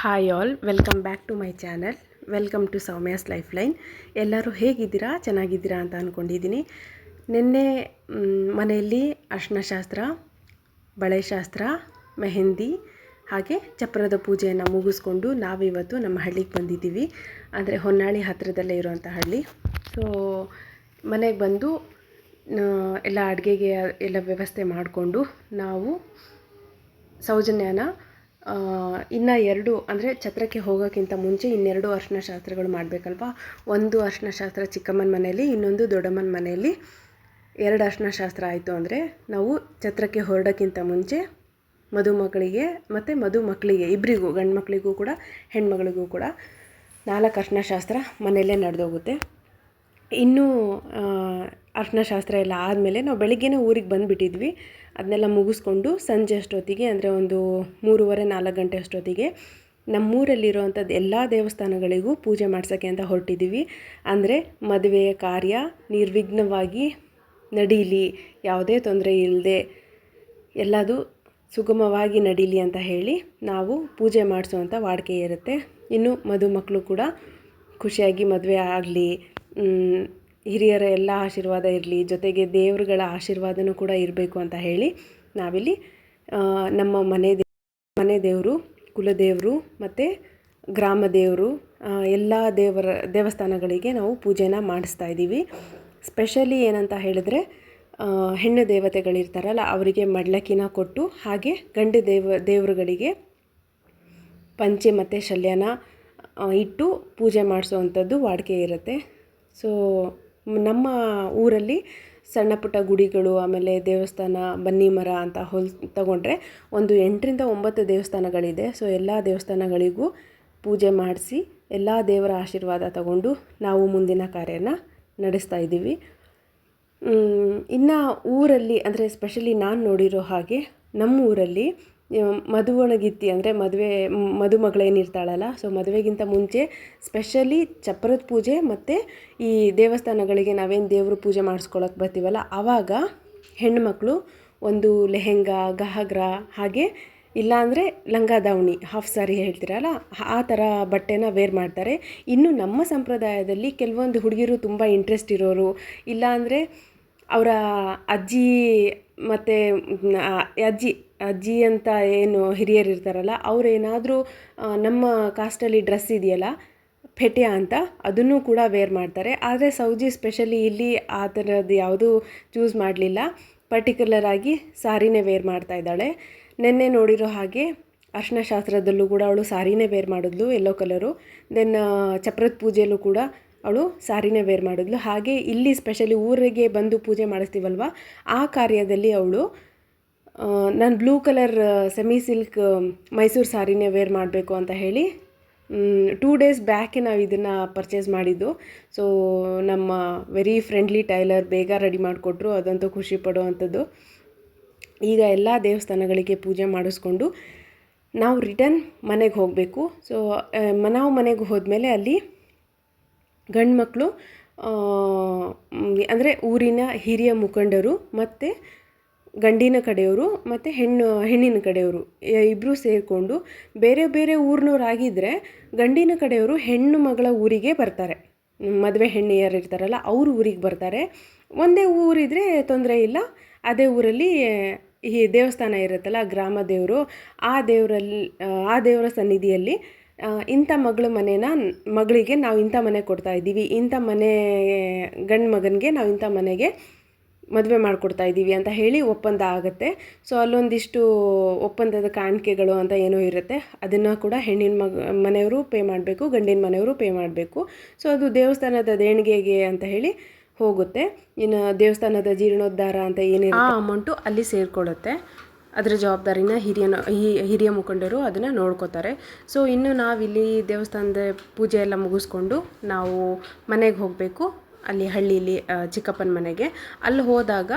Hi all welcome back to my channel welcome to Soumya's life line ಎಲ್ಲರೂ ಹೇಗಿದ್ದೀರಾ? ಚೆನ್ನಾಗಿದ್ದೀರಾ ಅಂತ ಅಂದ್ಕೊಂಡಿದ್ದೀನಿ ನಿನ್ನೆ ಮನೆಯಲ್ಲಿ ಅರ್ಶಿನ ಶಾಸ್ತ್ರ ಬಳೆ ಶಾಸ್ತ್ರ ಮೆಹಂದಿ ಹಾಗೆ ಚಪ್ರದ ಪೂಜೆಯನ್ನು ಮುಗಿಸ್ಕೊಂಡು ನಾವಿವತ್ತು ನಮ್ಮ ಹಳ್ಳಿಗೆ ಬಂದಿದ್ದೀವಿ. ಅಂದರೆ ಹೊನ್ನಾಳಿ ಹತ್ತಿರದಲ್ಲೇ ಇರುವಂಥ ಹಳ್ಳಿ. ಸೊ ಮನೆಗೆ ಬಂದು ಎಲ್ಲ ಅಡುಗೆಗೆ ಎಲ್ಲ ವ್ಯವಸ್ಥೆ ಮಾಡಿಕೊಂಡು ನಾವು ಸೌಜನ್ಯನ ಇನ್ನು ಎರಡು, ಅಂದರೆ ಛತ್ರಕ್ಕೆ ಹೋಗೋಕ್ಕಿಂತ ಮುಂಚೆ ಇನ್ನೆರಡು ಅರ್ಶಿನ ಶಾಸ್ತ್ರಗಳು ಮಾಡಬೇಕಲ್ವಾ? ಒಂದು ಅರ್ಶಿನ ಶಾಸ್ತ್ರ ಚಿಕ್ಕಮ್ಮನ ಮನೆಯಲ್ಲಿ, ಇನ್ನೊಂದು ದೊಡ್ಡಮ್ಮನ ಮನೆಯಲ್ಲಿ ಎರಡು ಅರ್ಶನ ಶಾಸ್ತ್ರ ಆಯಿತು ಅಂದರೆ ನಾವು ಛತ್ರಕ್ಕೆ ಹೊರಡೋಕ್ಕಿಂತ ಮುಂಚೆ ಮದುಮಗಳಿಗೆ ಮತ್ತು ಮದುಮಕ್ಕಳಿಗೆ ಇಬ್ಬರಿಗೂ ಗಂಡು ಮಕ್ಕಳಿಗೂ ಕೂಡ ಹೆಣ್ಮಗಳಿಗೂ ಕೂಡ ನಾಲ್ಕು ಅರ್ಶಿನ ಶಾಸ್ತ್ರ ಮನೆಯಲ್ಲೇ ನಡೆದೋಗುತ್ತೆ. ಇನ್ನೂ ಅರ್ಶಿನ ಶಾಸ್ತ್ರ ಎಲ್ಲ ಆದಮೇಲೆ ನಾವು ಬೆಳಿಗ್ಗೆನೇ ಊರಿಗೆ ಬಂದುಬಿಟ್ಟಿದ್ವಿ. ಅದನ್ನೆಲ್ಲ ಮುಗಿಸ್ಕೊಂಡು ಸಂಜೆ ಅಷ್ಟೊತ್ತಿಗೆ, ಅಂದರೆ ಒಂದು ಮೂರುವರೆ, ನಾಲ್ಕು ಗಂಟೆ ಅಷ್ಟೊತ್ತಿಗೆ ನಮ್ಮೂರಲ್ಲಿರುವಂಥದ್ದು ಎಲ್ಲ ದೇವಸ್ಥಾನಗಳಿಗೂ ಪೂಜೆ ಮಾಡ್ಸೋಕ್ಕೆ ಅಂತ ಹೊರಟಿದ್ದೀವಿ. ಅಂದರೆ ಮದುವೆಯ ಕಾರ್ಯ ನಿರ್ವಿಘ್ನವಾಗಿ ನಡೀಲಿ, ಯಾವುದೇ ತೊಂದರೆ ಇಲ್ಲದೆ ಎಲ್ಲದು ಸುಗಮವಾಗಿ ನಡೀಲಿ ಅಂತ ಹೇಳಿ ನಾವು ಪೂಜೆ ಮಾಡಿಸುವಂಥ ವಾಡಿಕೆ ಇರುತ್ತೆ. ಇನ್ನು ಮದುಮಕ್ಕಳು ಕೂಡ ಖುಷಿಯಾಗಿ ಮದುವೆ ಆಗಲಿ ಹಿರಿಯರ ಎಲ್ಲ ಆಶೀರ್ವಾದ ಇರಲಿ, ಜೊತೆಗೆ ದೇವರುಗಳ ಆಶೀರ್ವಾದನೂ ಕೂಡ ಇರಬೇಕು ಅಂತ ಹೇಳಿ ನಾವಿಲ್ಲಿ ನಮ್ಮ ಮನೆ ಮನೆ ದೇವರು, ಕುಲದೇವರು ಮತ್ತು ಗ್ರಾಮ ದೇವರು ಎಲ್ಲ ದೇವರ, ದೇವಸ್ಥಾನಗಳಿಗೆ ನಾವು ಪೂಜೆನ ಮಾಡಿಸ್ತಾ ಇದ್ದೀವಿ. ಸ್ಪೆಷಲಿ ಏನಂತ ಹೇಳಿದ್ರೆ ಹೆಣ್ಣು ದೇವತೆಗಳಿರ್ತಾರಲ್ಲ, ಅವರಿಗೆ ಮಡ್ಲಕ್ಕಿನ ಕೊಟ್ಟು ಹಾಗೆ ಗಂಡು ದೇವ, ದೇವರುಗಳಿಗೆ ಪಂಚೆ ಮತ್ತು ಶಲ್ಯನ ಇಟ್ಟು ಪೂಜೆ ಮಾಡಿಸೋವಂಥದ್ದು ವಾಡಿಕೆ ಇರುತ್ತೆ. ಸೊ ನಮ್ಮ ಊರಲ್ಲಿ ಸಣ್ಣ ಪುಟ್ಟ ಗುಡಿಗಳು, ಆಮೇಲೆ ದೇವಸ್ಥಾನ, ಬನ್ನಿ ಮರ ಅಂತ ಹೊಲ್ ತಗೊಂಡ್ರೆ ಒಂದು ಎಂಟರಿಂದ ಒಂಬತ್ತು ದೇವಸ್ಥಾನಗಳಿದೆ. ಸೊ ಎಲ್ಲ ದೇವಸ್ಥಾನಗಳಿಗೂ ಪೂಜೆ ಮಾಡಿಸಿ ಎಲ್ಲ ದೇವರ ಆಶೀರ್ವಾದ ತಗೊಂಡು ನಾವು ಮುಂದಿನ ಕಾರ್ಯನ ನಡೆಸ್ತಾ ಇದ್ದೀವಿ. ಇನ್ನು ಊರಲ್ಲಿ ಅಂದರೆ ಸ್ಪೆಷಲಿ ನಾನು ನೋಡಿರೋ ಹಾಗೆ ನಮ್ಮ ಊರಲ್ಲಿ ಮದುವಣಗಿತ್ತಿ ಅಂದರೆ ಮದುವೆ ಮದುಮಗಳೇನಿರ್ತಾಳಲ್ಲ ಸೊ ಮದುವೆಗಿಂತ ಮುಂಚೆ ಸ್ಪೆಷಲಿ ಚಪ್ರದ ಪೂಜೆ ಮತ್ತು ಈ ದೇವಸ್ಥಾನಗಳಿಗೆ ನಾವೇನು ದೇವ್ರ ಪೂಜೆ ಮಾಡಿಸ್ಕೊಳಕ್ಕೆ ಬರ್ತೀವಲ್ಲ ಆವಾಗ ಹೆಣ್ಣುಮಕ್ಕಳು ಒಂದು ಲೆಹೆಂಗಾ ಗಹಗ್ರ ಹಾಗೆ ಇಲ್ಲಾಂದರೆ ಲಂಗ ದಾವಣಿ ಹಾಫ್ ಸಾರಿ ಹೇಳ್ತೀರಲ್ಲ, ಆ ಥರ ಬಟ್ಟೆನ ವೇರ್ ಮಾಡ್ತಾರೆ. ಇನ್ನು ನಮ್ಮ ಸಂಪ್ರದಾಯದಲ್ಲಿ ಕೆಲವೊಂದು ಹುಡುಗಿರು ತುಂಬ ಇಂಟ್ರೆಸ್ಟ್ ಇರೋರು, ಇಲ್ಲಾಂದರೆ ಅವರ ಅಜ್ಜಿ ಮತ್ತು ಅಜ್ಜಿ ಅಜ್ಜಿ ಅಂತ ಏನು ಹಿರಿಯರು ಇರ್ತಾರಲ್ಲ, ಅವರೇನಾದರೂ ನಮ್ಮ ಕಾಸ್ಟಲ್ಲಿ ಡ್ರೆಸ್ ಇದೆಯಲ್ಲ ಫೆಟ್ಯ ಅಂತ, ಅದನ್ನು ಕೂಡ ವೇರ್ ಮಾಡ್ತಾರೆ. ಆದರೆ ಸೌಜಿ ಸ್ಪೆಷಲಿ ಇಲ್ಲಿ ಆ ಥರದ್ದು ಯಾವುದೂ ಚೂಸ್ ಮಾಡಲಿಲ್ಲ. ಪರ್ಟಿಕ್ಯುಲರ್ ಆಗಿ ಸಾರಿನೇ ವೇರ್ ಮಾಡ್ತಾ ಇದ್ದಾಳೆ. ನಿನ್ನೆ ನೋಡಿರೋ ಹಾಗೆ ಅರ್ಶಿನ ಶಾಸ್ತ್ರದಲ್ಲೂ ಕೂಡ ಅವಳು ಸಾರಿನೇ ವೇರ್ ಮಾಡಿದ್ಲು ಎಲ್ಲೋ ಕಲರು ದೆನ್ ಚಪ್ರದ ಪೂಜೆಯಲ್ಲೂ ಕೂಡ ಅವಳು ಸಾರಿನೇ ವೇರ್ ಮಾಡಿದ್ಲು. ಹಾಗೆ ಇಲ್ಲಿ ಸ್ಪೆಷಲಿ ಊರಿಗೆ ಬಂದು ಪೂಜೆ ಮಾಡಿಸ್ತೀವಲ್ವ? ಆ ಕಾರ್ಯದಲ್ಲಿ ಅವಳು ನಾನು blue colour semi silk Mysore ಸಾರಿನೇ wear ಮಾಡಬೇಕು ಅಂತ ಹೇಳಿ ಟೂ ಡೇಸ್ ಬ್ಯಾಕೆ ನಾವು ಇದನ್ನು ಪರ್ಚೇಸ್ ಮಾಡಿದ್ದು. ಸೊ ನಮ್ಮ ವೆರಿ ಫ್ರೆಂಡ್ಲಿ ಟೈಲರ್ ಬೇಗ ರೆಡಿ ಮಾಡಿಕೊಟ್ರು. ಅದಂತೂ ಖುಷಿ ಪಡುವಂಥದ್ದು. ಈಗ ಎಲ್ಲ ದೇವಸ್ಥಾನಗಳಿಗೆ ಪೂಜೆ ಮಾಡಿಸ್ಕೊಂಡು ನಾವು ರಿಟರ್ನ್ ಮನೆಗೆ ಹೋಗಬೇಕು. ಸೊ ನಾವು ಮನೆಗೆ ಹೋದ್ಮೇಲೆ ಅಲ್ಲಿ ಗಂಡು ಮಕ್ಕಳು ಅಂದರೆ ಊರಿನ ಹಿರಿಯ ಮುಖಂಡರು ಮತ್ತು ಗಂಡಿನ ಕಡೆಯವರು ಮತ್ತು ಹೆಣ್ಣು, ಹೆಣ್ಣಿನ ಕಡೆಯವರು ಇಬ್ಬರು ಸೇರಿಕೊಂಡು ಬೇರೆ ಬೇರೆ ಊರಿನವರಾಗಿದ್ದರೆ ಗಂಡಿನ ಕಡೆಯವರು ಹೆಣ್ಣು ಮಗಳ ಊರಿಗೆ ಬರ್ತಾರೆ. ಮದುವೆ ಹೆಣ್ಣೆಯರು ಇರ್ತಾರಲ್ಲ ಅವ್ರ ಊರಿಗೆ ಬರ್ತಾರೆ. ಒಂದೇ ಊರಿದ್ರೆ ತೊಂದರೆ ಇಲ್ಲ. ಅದೇ ಊರಲ್ಲಿ ಈ ದೇವಸ್ಥಾನ ಇರುತ್ತಲ್ಲ, ಗ್ರಾಮ ದೇವರು, ಆ ದೇವರಲ್ಲಿ ಆ ದೇವರ ಸನ್ನಿಧಿಯಲ್ಲಿ ಇಂಥ ಮಗಳ ಮನೇನ ಮಗಳಿಗೆ ನಾವು ಇಂಥ ಮನೆ ಕೊಡ್ತಾ ಇದ್ದೀವಿ. ಇಂಥ ಮನೆ, ಗಂಡು ಮಗನಿಗೆ ನಾವು ಇಂಥ ಮನೆಗೆ ಮದುವೆ ಮಾಡಿಕೊಡ್ತಾ ಇದ್ದೀವಿ ಅಂತ ಹೇಳಿ ಒಪ್ಪಂದ ಆಗುತ್ತೆ. ಸೊ, ಅಲ್ಲೊಂದಿಷ್ಟು ಒಪ್ಪಂದದ ಕಾಣಿಕೆಗಳು ಅಂತ ಏನೋ ಇರುತ್ತೆ. ಅದನ್ನು ಕೂಡ ಹೆಣ್ಣಿನ ಮಗ, ಮನೆಯವರು ಪೇ ಮಾಡಬೇಕು, ಗಂಡಿನ ಮನೆಯವರು ಪೇ ಮಾಡಬೇಕು. ಸೊ, ಅದು ದೇವಸ್ಥಾನದ ದೇಣಿಗೆಗೆ ಅಂತ ಹೇಳಿ ಹೋಗುತ್ತೆ. ಇನ್ನು ದೇವಸ್ಥಾನದ ಜೀರ್ಣೋದ್ಧಾರ ಅಂತ ಏನೇನು ಆ ಅಮೌಂಟು ಅಲ್ಲಿ ಸೇರಿಕೊಳ್ಳುತ್ತೆ ಅದರ ಜವಾಬ್ದಾರಿನ ಹಿರಿಯ ಹಿರಿಯ ಮುಖಂಡರು ಅದನ್ನು ನೋಡ್ಕೋತಾರೆ. ಸೊ ಇನ್ನು ನಾವಿಲ್ಲಿ ದೇವಸ್ಥಾನದ ಪೂಜೆ ಎಲ್ಲ ಮುಗಿಸ್ಕೊಂಡು ನಾವು ಮನೆಗೆ ಹೋಗಬೇಕು. ಅಲ್ಲಿ ಹಳ್ಳಿಲಿ ಚಿಕ್ಕಪ್ಪನ ಮನೆಗೆ. ಅಲ್ಲಿ ಹೋದಾಗ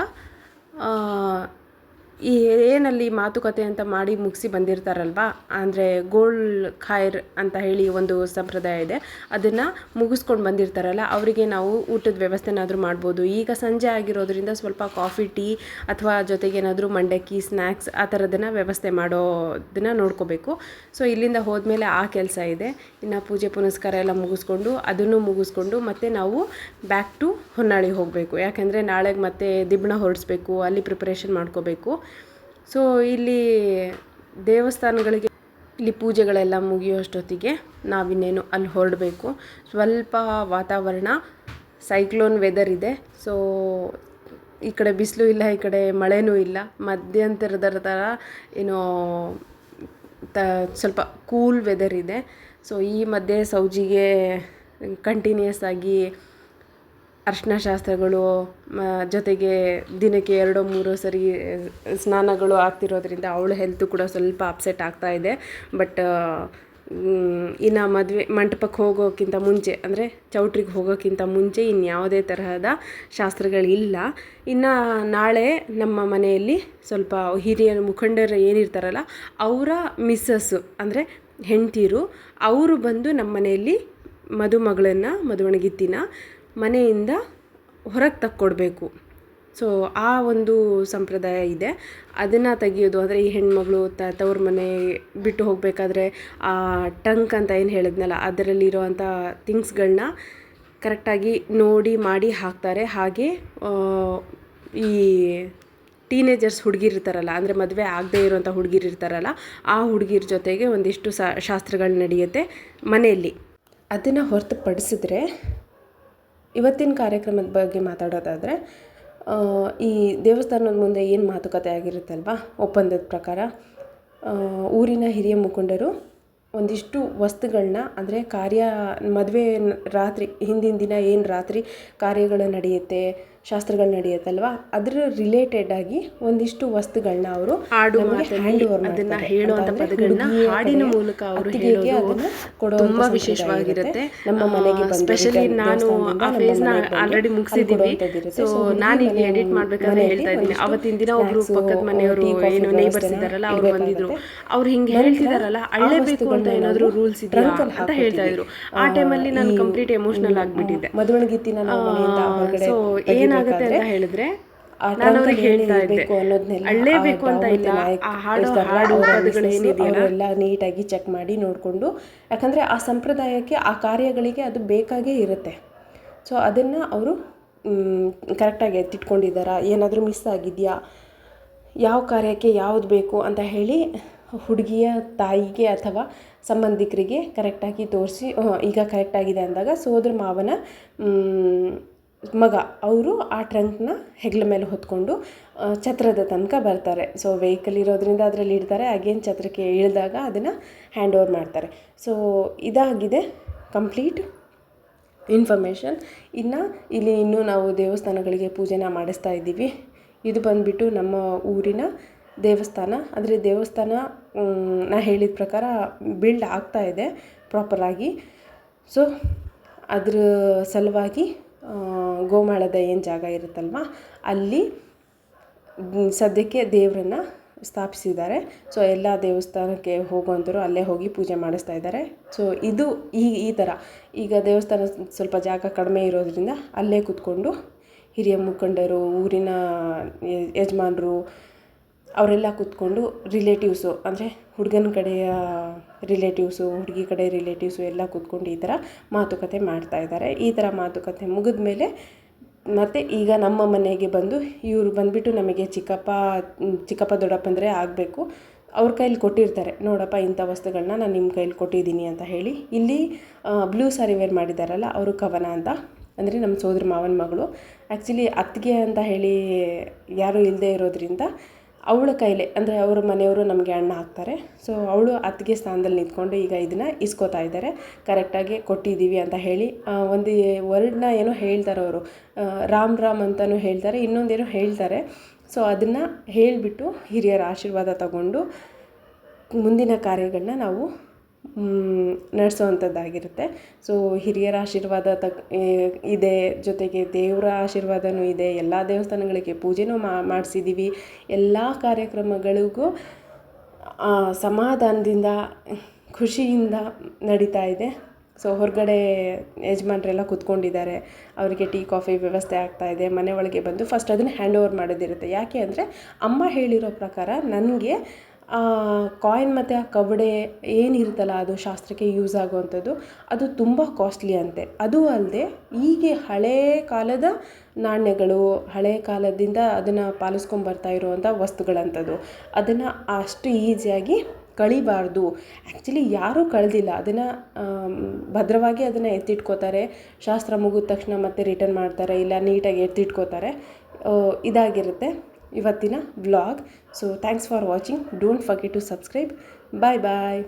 ಈ ಏನಲ್ಲಿ ಮಾತುಕತೆ ಅಂತ ಮಾಡಿ ಮುಗಿಸಿ ಬಂದಿರ್ತಾರಲ್ವಾ? ಅಂದರೆ ಗೋಲ್ ಖಾಯರ್ ಅಂತ ಹೇಳಿ ಒಂದು ಸಂಪ್ರದಾಯ ಇದೆ. ಅದನ್ನು ಮುಗಿಸ್ಕೊಂಡು ಬಂದಿರ್ತಾರಲ್ಲ, ಅವರಿಗೆ ನಾವು ಊಟದ ವ್ಯವಸ್ಥೆನಾದರೂ ಮಾಡ್ಬೋದು. ಈಗ ಸಂಜೆ ಆಗಿರೋದ್ರಿಂದ ಸ್ವಲ್ಪ ಕಾಫಿ, ಟೀ ಅಥವಾ ಜೊತೆಗೆ ಏನಾದರೂ ಮಂಡಕ್ಕಿ ಸ್ನ್ಯಾಕ್ಸ್ ಆ ಥರದನ್ನು ವ್ಯವಸ್ಥೆ ಮಾಡೋದನ್ನು ನೋಡ್ಕೋಬೇಕು. ಸೊ, ಇಲ್ಲಿಂದ ಹೋದ್ಮೇಲೆ ಆ ಕೆಲಸ ಇದೆ. ಇನ್ನು ಪೂಜೆ, ಪುನಸ್ಕಾರ ಎಲ್ಲ ಮುಗಿಸ್ಕೊಂಡು ಅದನ್ನು ಮುಗಿಸ್ಕೊಂಡು ಮತ್ತೆ ನಾವು ಬ್ಯಾಕ್ ಟು ಹೊನ್ನಾಳಿ ಹೋಗಬೇಕು. ಯಾಕೆಂದರೆ ನಾಳೆಗೆ ಮತ್ತೆ ದಿಬ್ಬಣ ಹೊರಡಿಸ್ಬೇಕು, ಅಲ್ಲಿ ಪ್ರಿಪ್ರೇಷನ್ ಮಾಡ್ಕೋಬೇಕು. ಸೊ ಇಲ್ಲಿ ದೇವಸ್ಥಾನಗಳಿಗೆ ಇಲ್ಲಿ ಪೂಜೆಗಳೆಲ್ಲ ಮುಗಿಯೋಷ್ಟೊತ್ತಿಗೆ ನಾವಿನ್ನೇನು ಅಲ್ಲಿ ಹೊರಡಬೇಕು. ಸ್ವಲ್ಪ ವಾತಾವರಣ ಸೈಕ್ಲೋನ್ ವೆದರ್ ಇದೆ. ಸೊ ಈ ಕಡೆ ಬಿಸಿಲು ಇಲ್ಲ, ಈ ಕಡೆ ಮಳೆನೂ ಇಲ್ಲ. ಮಧ್ಯಂತರದ ಥರ ಏನೋ ತ, ಸ್ವಲ್ಪ ಕೂಲ್ ವೆದರ್ ಇದೆ. ಸೊ ಈ ಮಧ್ಯೆ ಸೌಜಿಗೆ ಕಂಟಿನ್ಯೂಯಸ್ ಆಗಿ ಅರ್ಶಿನ ಶಾಸ್ತ್ರಗಳು ಜೊತೆಗೆ ದಿನಕ್ಕೆ ಎರಡೋ, ಮೂರೋ ಸರಿ ಸ್ನಾನಗಳು ಆಗ್ತಿರೋದ್ರಿಂದ ಅವಳ ಹೆಲ್ತು ಕೂಡ ಸ್ವಲ್ಪ ಅಪ್ಸೆಟ್ ಆಗ್ತಾ ಇದೆ. ಬಟ್ ಇನ್ನು ಮದುವೆ, ಮಂಟಪಕ್ಕೆ ಹೋಗೋಕ್ಕಿಂತ ಮುಂಚೆ, ಅಂದರೆ ಚೌಟ್ರಿಗೆ ಹೋಗೋಕ್ಕಿಂತ ಮುಂಚೆ ಇನ್ಯಾವುದೇ ತರಹದ ಶಾಸ್ತ್ರಗಳಿಲ್ಲ. ಇನ್ನು ನಾಳೆ ನಮ್ಮ ಮನೆಯಲ್ಲಿ ಸ್ವಲ್ಪ ಹಿರಿಯ ಮುಖಂಡರು ಏನಿರ್ತಾರಲ್ಲ, ಅವರ ಮಿಸ್ಸಸ್ಸು ಅಂದರೆ ಹೆಂಡ್ತೀರು, ಅವರು ಬಂದು ನಮ್ಮ ಮನೆಯಲ್ಲಿ ಮದುಮಗಳನ್ನು, ಮದುವಣಗಿತ್ತಿನ ಮನೆಯಿಂದ ಹೊರಗೆ ತಕ್ಕೊಡ್ಬೇಕು. ಸೊ ಆ ಒಂದು ಸಂಪ್ರದಾಯ ಇದೆ. ಅದನ್ನು ತೆಗಿಯೋದು ಅಂದರೆ ಈ ಹೆಣ್ಮಗಳು ತ, ತವ್ರ ಮನೆ ಬಿಟ್ಟು ಹೋಗಬೇಕಾದ್ರೆ ಆ ಟಂಕ್ ಅಂತ ಏನು ಹೇಳಿದ್ನಲ್ಲ ಅದರಲ್ಲಿರುವಂಥ ಥಿಂಗ್ಸ್ಗಳನ್ನ ಕರೆಕ್ಟಾಗಿ ನೋಡಿ ಮಾಡಿ ಹಾಕ್ತಾರೆ. ಹಾಗೆ ಈ ಟೀನೇಜರ್ಸ್ ಹುಡುಗಿರ್ತಾರಲ್ಲ ಅಂದರೆ ಮದುವೆ ಆಗದೇ ಇರುವಂಥ ಹುಡುಗಿರಿರ್ತಾರಲ್ಲ ಆ ಹುಡುಗಿರ ಜೊತೆಗೆ ಒಂದಿಷ್ಟು ಶಾಸ್ತ್ರಗಳು ನಡೆಯುತ್ತೆ ಮನೆಯಲ್ಲಿ. ಅದನ್ನು ಹೊರತುಪಡಿಸಿದ್ರೆ ಇವತ್ತಿನ ಕಾರ್ಯಕ್ರಮದ ಬಗ್ಗೆ ಮಾತಾಡೋದಾದರೆ ಈ ದೇವಸ್ಥಾನದ ಮುಂದೆ ಏನು ಮಾತುಕತೆ ಆಗಿರುತ್ತಲ್ವಾ? ಒಪ್ಪಂದದ ಪ್ರಕಾರ ಊರಿನ ಹಿರಿಯ ಮುಖಂಡರು ಒಂದಿಷ್ಟು ವಸ್ತುಗಳನ್ನ ಅಂದರೆ ಕಾರ್ಯ ಮದುವೆ ರಾತ್ರಿ, ಹಿಂದಿನ ದಿನ ಏನು ರಾತ್ರಿ ಕಾರ್ಯಗಳು ನಡೆಯುತ್ತೆ ಶಾಸ್ತ್ರಗಳು ನಡೆಯುತ್ತಲ್ವಾ? ಅದರ ರಿಲೇಟೆಡ್ ಆಗಿ ಒಂದಿಷ್ಟು ವಸ್ತುಗಳನ್ನ ಅವರು ಹಾಡು ಹ್ಯಾಂಡ್ ಓವರ್ ಅದನ್ನ ಹೇಳುವಂತ ಪದಗಳನ್ನ ಹಾಡಿನ ಮೂಲಕ ಅವರು ಹೇಳೋದು ತುಂಬಾ ವಿಶೇಷವಾಗಿರುತ್ತೆ. ನಮ್ಮ ಮನೆಗೆ ಸ್ಪೆಷಲಿ ನಾನು ಆ ಫೇಸ್ನ ಆಲ್ರೆಡಿ ಮುಗಿಸಿದ್ದೀವಿ ಸೊ ನಾನೀಗ ಎಡಿಟ್ ಮಾಡ್ಬೇಕಾದ್ರೆ ಹೇಳ್ತಾ ಇದ್ದೀನಿ. ಅವತ್ತಿನ ದಿನ ಒಬ್ರು ಪಕ್ಕದ ಮನೆಯವರು ಏನು ನೇಬರ್ಸ್ ಇದಾರಲ್ಲ ಅವ್ರು ಬಂದಿದ್ರು. ಅವ್ರು ಹಿಂಗೆ ಹೇಳ್ತಿದಾರಲ್ಲ ಅಳ್ಳೇಬೇಕು ಅಂತ ಏನಾದ್ರು ರೂಲ್ಸ್ ಇದೆಯಾ? ಅಂತ ಹೇಳ್ತಾ ಇದ್ರು. ಆ ಟೈಮಲ್ಲಿ ನಾನು ಕಂಪ್ಲೀಟ್ ಎಮೋಷನಲ್ ಆಗ್ಬಿಟ್ಟಿದ್ದೆ. ಸೊ ಏನಾಗುತ್ತೆ ಅಂತ ಹೇಳಿದ್ರೆ ನಾನು ಅವ್ರಿಗೆ ಹೇಳ್ತಾ ಇದ್ದೆ. ಅಳ್ಳೇಬೇಕು ಅಂತ ಇಲ್ಲ. ಆ ಹಾಡು ಹಾಡು ಪದಗಳು ಏನಿದೆಯಲ್ಲ? ನೀಟಾಗಿ ಚೆಕ್ ಮಾಡಿ ನೋಡಿಕೊಂಡು ಯಾಕಂದರೆ ಆ ಸಂಪ್ರದಾಯಕ್ಕೆ ಆ ಕಾರ್ಯಗಳಿಗೆ ಅದು ಬೇಕಾಗೇ ಇರುತ್ತೆ. ಸೊ ಅದನ್ನು ಅವರು ಕರೆಕ್ಟಾಗಿ ಎತ್ತಿಟ್ಕೊಂಡಿದ್ದಾರಾ? ಏನಾದರೂ ಮಿಸ್ ಆಗಿದೆಯಾ? ಯಾವ ಕಾರ್ಯಕ್ಕೆ ಯಾವುದು ಬೇಕು ಅಂತ ಹೇಳಿ ಹುಡುಗಿಯ ತಾಯಿಗೆ ಅಥವಾ ಸಂಬಂಧಿಕರಿಗೆ ಕರೆಕ್ಟಾಗಿ ತೋರಿಸಿ ಈಗ ಕರೆಕ್ಟಾಗಿದೆ ಅಂದಾಗ ಸೋದರ ಮಾವನ ಮಗ, ಅವರು ಆ ಟ್ರಂಕ್ನ ಹೆಗ್ಲ ಮೇಲೆ ಹೊತ್ಕೊಂಡು ಛತ್ರದ ತನಕ ಬರ್ತಾರೆ. ಸೊ ವೆಹಿಕಲ್ ಇರೋದ್ರಿಂದ ಅದರಲ್ಲಿ ಇಡ್ತಾರೆ ಅಗೇನ್ ಛತ್ರಕ್ಕೆ ಇಳಿದಾಗ ಅದನ್ನು ಹ್ಯಾಂಡ್ ಓವರ್ ಮಾಡ್ತಾರೆ. ಸೊ ಇದಾಗಿದೆ ಕಂಪ್ಲೀಟ್ ಇನ್ಫಾರ್ಮೇಷನ್ ಇನ್ನು ಇಲ್ಲಿ ಇನ್ನೂ ನಾವು ದೇವಸ್ಥಾನಗಳಿಗೆ ಪೂಜೆನ ಮಾಡಿಸ್ತಾ ಇದ್ದೀವಿ. ಇದು ಬಂದುಬಿಟ್ಟು ನಮ್ಮ ಊರಿನ ದೇವಸ್ಥಾನ. ಅಂದರೆ ದೇವಸ್ಥಾನ ನಾ ಹೇಳಿದ ಪ್ರಕಾರ ಬಿಲ್ಡ್ ಆಗ್ತಾ ಇದೆ ಪ್ರಾಪರಾಗಿ ಸೊ ಅದ್ರ ಸಲುವಾಗಿ ಗೋಮಾಳದ ಏನು ಜಾಗ ಇರುತ್ತಲ್ವ? ಅಲ್ಲಿ ಸದ್ಯಕ್ಕೆ ದೇವರನ್ನ ಸ್ಥಾಪಿಸಿದ್ದಾರೆ. ಸೊ ಎಲ್ಲ ದೇವಸ್ಥಾನಕ್ಕೆ ಹೋಗುವಂಥವ್ರು ಅಲ್ಲೇ ಹೋಗಿ ಪೂಜೆ ಮಾಡಿಸ್ತಾ ಇದ್ದಾರೆ. ಸೊ ಇದು ಈ ಈ ಥರ ಈಗ ದೇವಸ್ಥಾನ ಸ್ವಲ್ಪ ಜಾಗ ಕಡಿಮೆ ಇರೋದರಿಂದ ಅಲ್ಲೇ ಕೂತ್ಕೊಂಡು ಹಿರಿಯ ಮುಖಂಡರು, ಊರಿನ ಯಜಮಾನರು ಅವರೆಲ್ಲ ಕೂತ್ಕೊಂಡು ರಿಲೇಟಿವ್ಸು ಅಂದರೆ ಹುಡುಗನ ಕಡೆಯ ರಿಲೇಟಿವ್ಸು ಹುಡುಗಿ ಕಡೆ ರಿಲೇಟಿವ್ಸು ಎಲ್ಲ ಕೂತ್ಕೊಂಡು ಈ ಥರ ಮಾತುಕತೆ ಮಾಡ್ತಾ ಇದ್ದಾರೆ. ಈ ಥರ ಮಾತುಕತೆ ಮುಗಿದ ಮೇಲೆ ಮತ್ತು ಈಗ ನಮ್ಮ ಮನೆಗೆ ಬಂದು ಇವರು ಬಂದುಬಿಟ್ಟು ನಮಗೆ ಚಿಕ್ಕಪ್ಪ ಚಿಕ್ಕಪ್ಪ ದೊಡ್ಡಪ್ಪಂದರೆ ಆಗಬೇಕು. ಅವ್ರ ಕೈಲಿ ಕೊಟ್ಟಿರ್ತಾರೆ, ನೋಡಪ್ಪ ಇಂಥ ವಸ್ತುಗಳನ್ನ ನಾನು ನಿಮ್ಮ ಕೈಲಿ ಕೊಟ್ಟಿದ್ದೀನಿ ಅಂತ ಹೇಳಿ. ಇಲ್ಲಿ ಬ್ಲೂ ಸಾರಿ ವೇರ್ ಮಾಡಿದ್ದಾರಲ್ಲ ಅವರು ಕವನ ಅಂತ. ಅಂದರೆ ನಮ್ಮ ಸೋದರ ಮಾವನ ಮಗಳು. ಆ್ಯಕ್ಚುಲಿ ಅತ್ತಿಗೆ ಅಂತ ಹೇಳಿ ಯಾರೂ ಇಲ್ಲದೆ ಇರೋದ್ರಿಂದ ಅವಳ ಕೈಲೇ, ಅಂದರೆ ಅವ್ರ ಮನೆಯವರು ನಮಗೆ ಅಣ್ಣ ಹಾಕ್ತಾರೆ ಸೊ ಅವಳು ಅತ್ತಿಗೆ ಸ್ಥಾನದಲ್ಲಿ ನಿಂತ್ಕೊಂಡು ಈಗ ಇದನ್ನು ಇಸ್ಕೋತಾ ಇದ್ದಾರೆ. ಕರೆಕ್ಟಾಗಿ ಕೊಟ್ಟಿದ್ದೀವಿ ಅಂತ ಹೇಳಿ ಒಂದು ವರ್ಡ್ನ ಏನೋ ಹೇಳ್ತಾರೆ ಅವರು. ರಾಮ್ ರಾಮ್ ಅಂತಲೂ ಹೇಳ್ತಾರೆ, ಇನ್ನೊಂದೇನೋ ಹೇಳ್ತಾರೆ. ಸೊ ಅದನ್ನು ಹೇಳಿಬಿಟ್ಟು ಹಿರಿಯರ ಆಶೀರ್ವಾದ ತಗೊಂಡು ಮುಂದಿನ ಕಾರ್ಯಗಳನ್ನ ನಾವು ನಡೆಸೋವಂಥದ್ದಾಗಿರುತ್ತೆ. ಸೊ ಹಿರಿಯರ ಆಶೀರ್ವಾದ ತಕ್ ಇದೆ. ಜೊತೆಗೆ ದೇವರ ಆಶೀರ್ವಾದನೂ ಇದೆ. ಎಲ್ಲ ದೇವಸ್ಥಾನಗಳಿಗೆ ಪೂಜೆನೂ ಮಾಡಿಸಿದ್ದೀವಿ ಎಲ್ಲ ಕಾರ್ಯಕ್ರಮಗಳಿಗೂ ಸಮಾಧಾನದಿಂದ, ಖುಷಿಯಿಂದ ನಡೀತಾ ಇದೆ. ಸೊ ಹೊರಗಡೆ ಯಜಮಾನ್ರೆಲ್ಲ ಕೂತ್ಕೊಂಡಿದ್ದಾರೆ. ಅವರಿಗೆ ಟೀ, ಕಾಫಿ ವ್ಯವಸ್ಥೆ ಆಗ್ತಾ ಇದೆ. ಮನೆ ಒಳಗೆ ಬಂದು ಫಸ್ಟ್ ಅದನ್ನು ಹ್ಯಾಂಡ್ ಓವರ್ ಮಾಡೋದಿರುತ್ತೆ. ಯಾಕೆ ಅಂದರೆ, ಅಮ್ಮ ಹೇಳಿರೋ ಪ್ರಕಾರ ನನಗೆ ಕಾಯಿನ್ ಮತ್ತು ಆ ಕವಡೆ ಏನಿರುತ್ತಲ್ಲ, ಅದು ಶಾಸ್ತ್ರಕ್ಕೆ ಯೂಸ್ ಆಗುವಂಥದ್ದು, ಅದು ತುಂಬ ಕಾಸ್ಟ್ಲಿ ಅಂತೆ. ಅದು ಅಲ್ಲದೆ ಹೀಗೆ ಹಳೇ ಕಾಲದ ನಾಣ್ಯಗಳು, ಹಳೇ ಕಾಲದಿಂದ ಅದನ್ನು ಪಾಲಿಸ್ಕೊಂಬರ್ತಾ ಇರುವಂಥ ವಸ್ತುಗಳಂಥದ್ದು, ಅದನ್ನು ಅಷ್ಟು ಈಸಿಯಾಗಿ ಕಳಿಬಾರ್ದು. ಆ್ಯಕ್ಚುಲಿ ಯಾರೂ ಕಳೆದಿಲ್ಲ. ಅದನ್ನು ಭದ್ರವಾಗಿ ಅದನ್ನು ಎತ್ತಿಟ್ಕೋತಾರೆ, ಶಾಸ್ತ್ರ ಮುಗಿದ ತಕ್ಷಣ ಮತ್ತೆ ರಿಟರ್ನ್ ಮಾಡ್ತಾರೆ, ಇಲ್ಲ ನೀಟಾಗಿ ಎತ್ತಿಟ್ಕೋತಾರೆ. ಇದಾಗಿರುತ್ತೆ. ಇವತ್ತಿನ vlog so thanks for watching don't forget to subscribe bye bye